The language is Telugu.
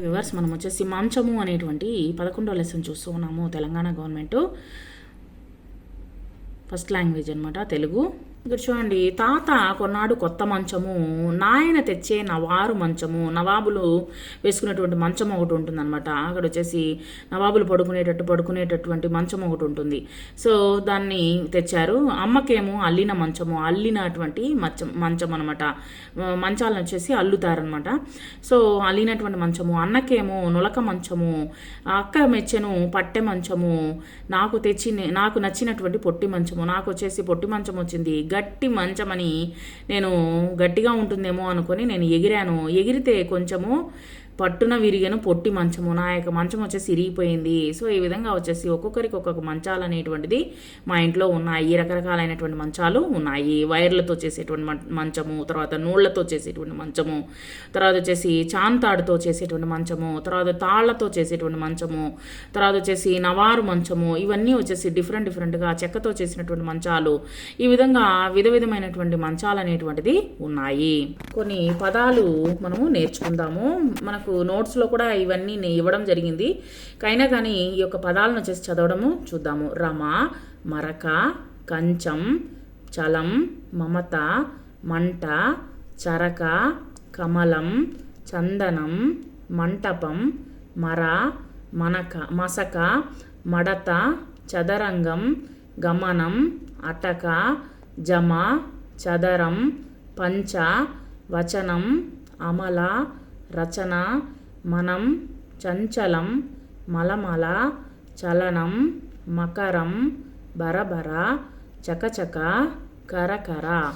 వివర్స్ మనం వచ్చేసి మాంచము అనేటువంటి పదకొండో లెసన్ చూస్తూ ఉన్నాము తెలంగాణ గవర్నమెంట్. ఫస్ట్ లాంగ్వేజ్ అనమాట తెలుగు. ఇక్కడ చూడండి తాత కొన్నాడు కొత్త మంచము నాయన తెచ్చే నవారు మంచము నవాబులు వేసుకునేటువంటి మంచం ఒకటి ఉంటుంది అనమాట అక్కడ వచ్చేసి నవాబులు పడుకునేటట్టు పడుకునేటటువంటి మంచం ఒకటి ఉంటుంది. సో దాన్ని తెచ్చారు. అమ్మకేమో అల్లిన మంచము అల్లినటువంటి మంచం మంచం అనమాట మంచాలను వచ్చేసి అల్లుతారనమాట సో అల్లినటువంటి మంచము అన్నకేమో నులక మంచము అక్క మెచ్చెను పట్టె మంచము నాకు తెచ్చి నాకు నచ్చినటువంటి పొట్టి మంచము నాకు వచ్చేసి పొట్టి మంచం వచ్చింది గట్టి మంచమని నేను గట్టిగా ఉంటుందేమో అనుకొని నేను ఎగిరాను. ఎగిరితే కొంచెము పట్టున విరిగను పొట్టి మంచము. నా యొక్క మంచం వచ్చేసి ఇరిగిపోయింది సో ఈ విధంగా వచ్చేసి ఒక్కొక్కరికి ఒక్కొక్క మంచాలు అనేటువంటిది మా ఇంట్లో ఉన్నాయి. రకరకాలైనటువంటి మంచాలు ఉన్నాయి. వైర్లతో చేసేటువంటి మంచము తర్వాత నూళ్ళతో చేసేటువంటి మంచము తర్వాత వచ్చేసి చాంతాడుతో చేసేటువంటి మంచము తర్వాత తాళ్ళతో చేసేటువంటి మంచము తర్వాత వచ్చేసి నవారు మంచము ఇవన్నీ వచ్చేసి డిఫరెంట్ డిఫరెంట్గా చెక్కతో చేసినటువంటి మంచాలు. ఈ విధంగా విధ విధమైనటువంటి మంచాలు అనేటువంటిది ఉన్నాయి. కొన్ని పదాలు మనము నేర్చుకుందాము. మనకు నోట్స్లో కూడా ఇవన్నీ ఇవ్వడం జరిగింది. అయినా కానీ ఈ యొక్క పదాలను వచ్చేసి చదవడము చూద్దాము. రమ మరక కంచం చలం మమత మంట చరక కమలం చందనం మంటపం మర మనక మసక మడత చదరంగం గమనం అటక జమ చదరం పంచ వచనం అమల రచన మనం చంచలం మలమల చలనం మకరం బరబర చకచక కరకర.